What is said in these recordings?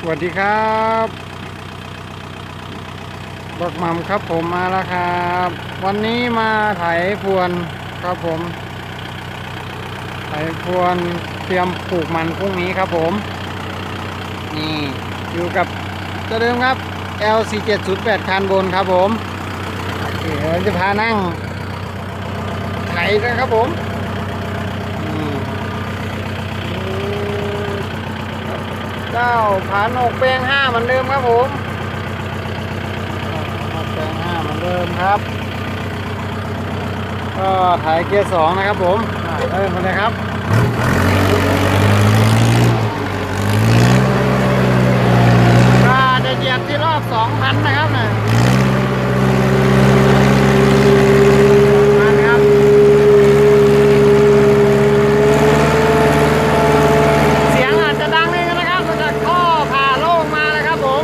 สวัสดีครับบักหมัมครับผมมาแล้วครับ วันนี้มาไถพรวนครับผม ไถพรวนเตรียมปลูกมันพรุ่งนี้ครับผม นี่อยู่กับเจ้าเดิมครับ L4708 คันบนครับผมโอเคเดี๋ยวจะพานั่งไถนะครับผม เก้าผานกแปลงห้าเหมือนเดิมครับผมแปลงห้าเหมือนเดิมครับ ก็ถ่ายเกียร์สองนะครับผมเริ่มกันเลยครับก็จะเหยียบที่รอบสองพันนะครับเนี่ยพันครับ เสียงอาจจะดังนิดนึงนะครับมาจากท่อผ่าโล่งมานะครับผม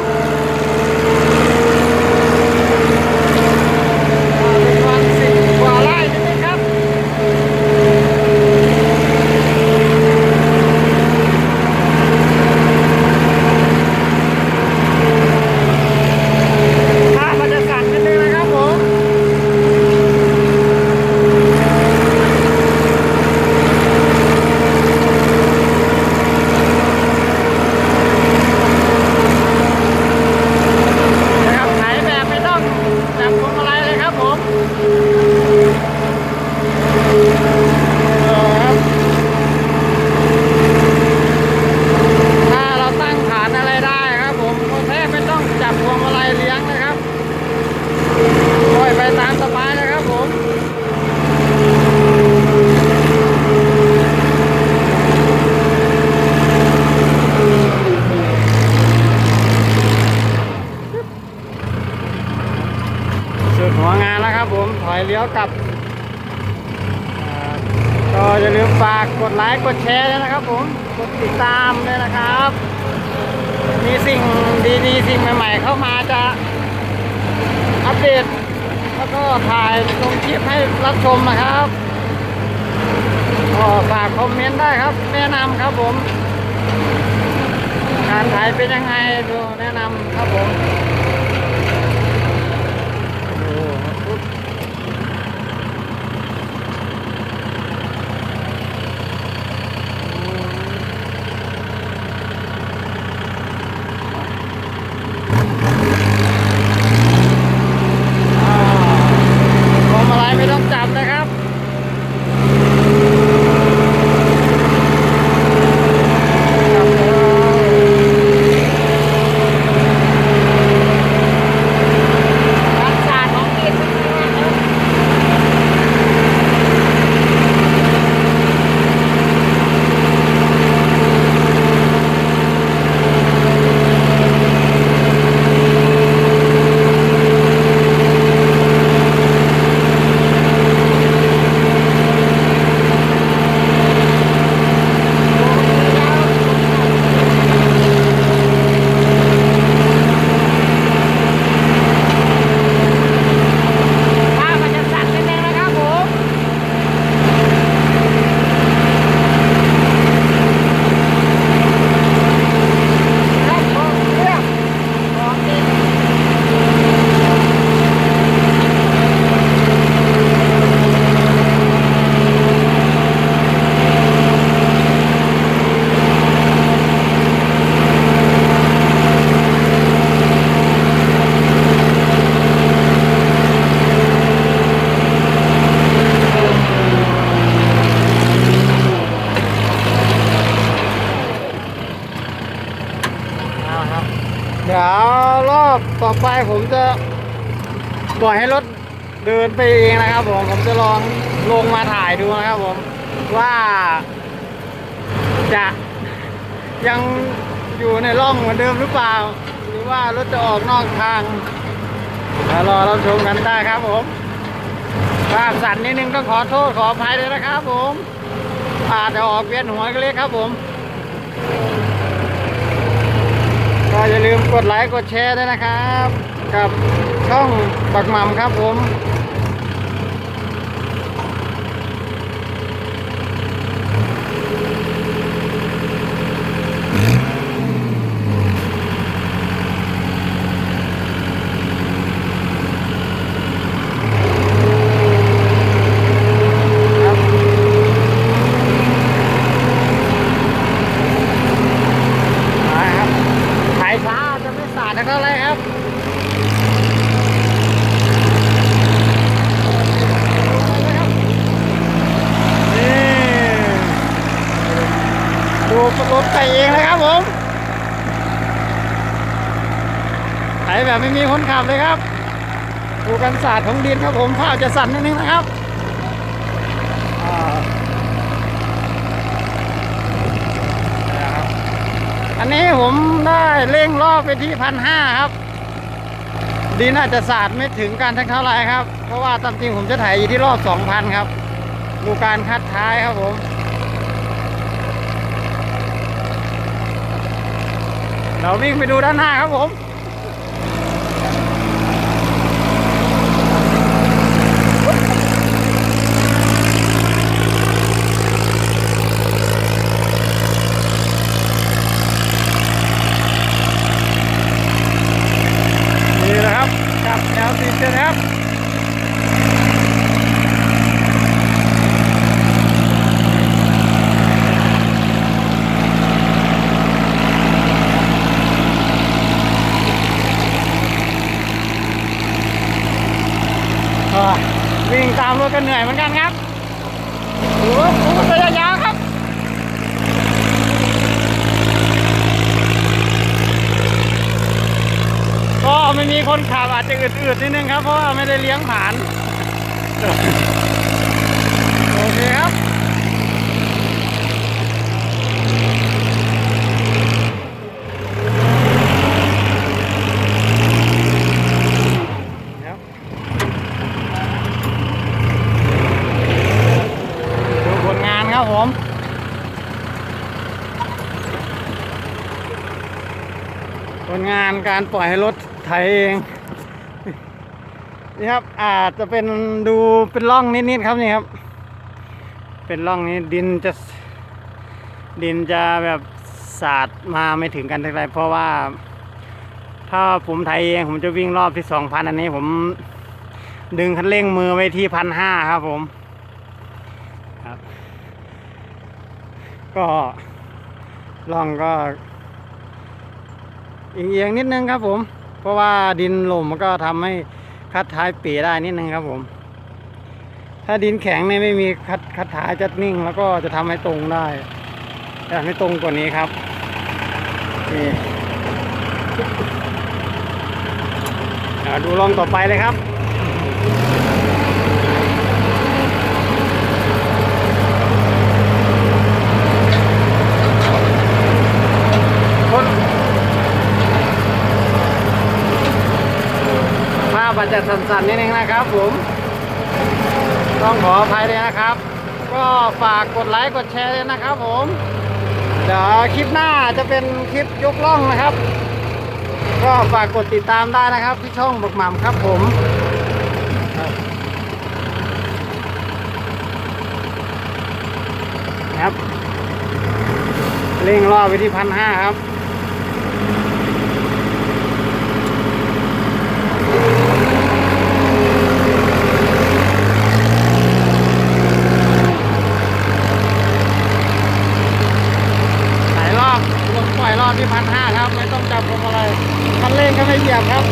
เป็นวันสิบกว่าไร่นิดนึงครับภาพมันจะสั่นนิดนึงนะครับผม นะครับไถแบบไม่ต้องจับพวงมาลัยเลยครับผมเออครับถ้าเราตั้งฐานอะไรได้ครับผมก็แทบไม่ต้องจับพวงมาลัยเลี้ยงนะครับปล่อยไปตามสบายนะครับผม สุดหัวงานแล้วครับผม ถอยเลี้ยวกลับอ่าก็ อย่าลืมฝากกดไลค์กดแชร์ด้วยนะครับผมกดติดตามด้วยนะครับ มีสิ่งดีๆ สิ่งใหม่ ๆ เข้ามาจะอัปเดตแล้วก็ถ่ายลงคลิปให้รับชมนะครับก็ฝากคอมเมนต์ได้ครับ แนะนำครับผมการถ่ายเป็นยังไงดูแนะนำครับผม ต่อไปผมจะปล่อยให้รถเดินไปเองนะครับผมผมจะลองลงมาถ่ายดูนะครับผมว่าจะยังอยู่ในร่องเหมือนเดิมหรือเปล่า หรือว่ารถจะออกนอกทางเดี๋ยวรอรับชมกันได้ครับผมภาพสั่นนิดนึงต้องขอโทษขออภัยเลยนะครับผมอาจจะออกเวียนหัวก็เล็กครับผม ก็อย่าลืมกดไลค์กดแชร์ด้วยนะครับ กับช่องปักหม่ำครับผม ครับนี่ ดูรถไถเองนะครับผมไถแบบไม่มีคนขับเลยครับ ดูกันศาสตร์ของดินครับผมผ้าจะสั่นนิดนึงนะครับอ่านะครับอันนี้ผมได้เร่งรอบไปที่พันห้าครับ ดินอาจจะสาดไม่ถึงการทั้งเท่าไรครับ เพราะว่าตามจริงผมจะถ่ายอยู่ที่รอบสองพันครับ ดูการคัดท้ายครับผมเราวิ่งไปดูด้านหน้าครับผม นี่นะครับกับ แนวติดกันครับวิ่งตามรถกันเหนื่อยเหมือนกันครับโอ้โหมันระยะยาว ครับก็ไม่มีคนขับอาจจะอืดๆนิดนึงครับ เพราะว่าไม่ได้เลี้ยงผ่าน โอเคครับดูผลงานครับผมผลงานการปล่อยให้รถ ไถเองนี่ครับอาจจะเป็นดูเป็นร่องนิดๆครับนี่ครับ เป็นร่องนี้ดินจะดินจะแบบสาดมาไม่ถึงกันเท่าไรเพราะว่า ถ้าผมไถเองผมจะวิ่งรอบที่สองพันอันนี้ผมดึงคันเร่งมือไว้ที่พันห้าครับผมครับ ก็ร่องก็เอียงๆนิดนึงครับผม เพราะว่าดินหล่มมันก็ทำให้คัดท้ายเป๋ได้นิดนึงครับผม ถ้าดินแข็งเนี่ยไม่มีคัดคัดท้ายจะนิ่ง แล้วก็จะทำให้ตรงได้แต่ให้ตรงกว่านี้ครับนี่ดูลองต่อไปเลยครับ คนภาพ อาจจะสั่นๆนิดนึงนะครับผม ต้องขออภัยด้วยนะครับ ก็ฝากกดไลค์กดแชร์ด้วยนะครับผมเดี๋ยวคลิปหน้าจะเป็นคลิปยกล่องนะครับ ก็ฝากกดติดตามได้นะครับที่ช่องบักหม่ำครับผมครับเร่งรอบไปที่พันห้าครับ หลายรอบลงปล่อยรอบที่พันห้าครับ ไม่ต้องจับพวงอะไรคันเร่งก็ไม่เหยียบครับ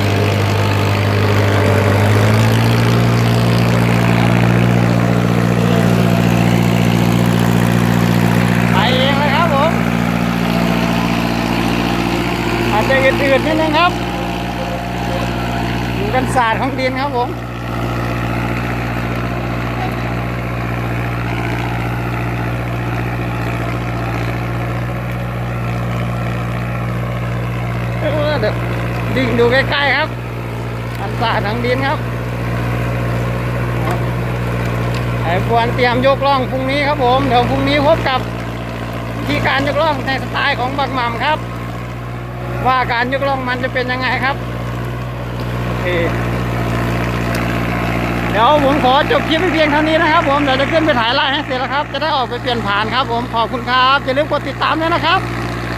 ไปเองเลยครับผมอาจจะอืดๆนิดนึงครับดูกันศาสตร์ของดินครับผม เออเดี๋ยว ดิ่งดูใกล้ๆครับอันสาทางดินครับไอ้ควรเตรียมยกล่องพรุ่งนี้ครับผมเดี๋ยวพรุ่งนี้พบกับวิธีการยกล่องในสไตล์ของบักหม่ำครับ ว่าการยกล่องมันจะเป็นยังไงครับโอเคเดี๋ยวผมขอจบคลิปเพียงเท่านี้นะครับผมเดี๋ยวจะขึ้นไปถ่ายไล่ให้เสร็จแล้วครับ จะได้ออกไปเปลี่ยนผ่านครับผมขอบคุณครับอย่าลืมกดติดตามด้วยนะครับ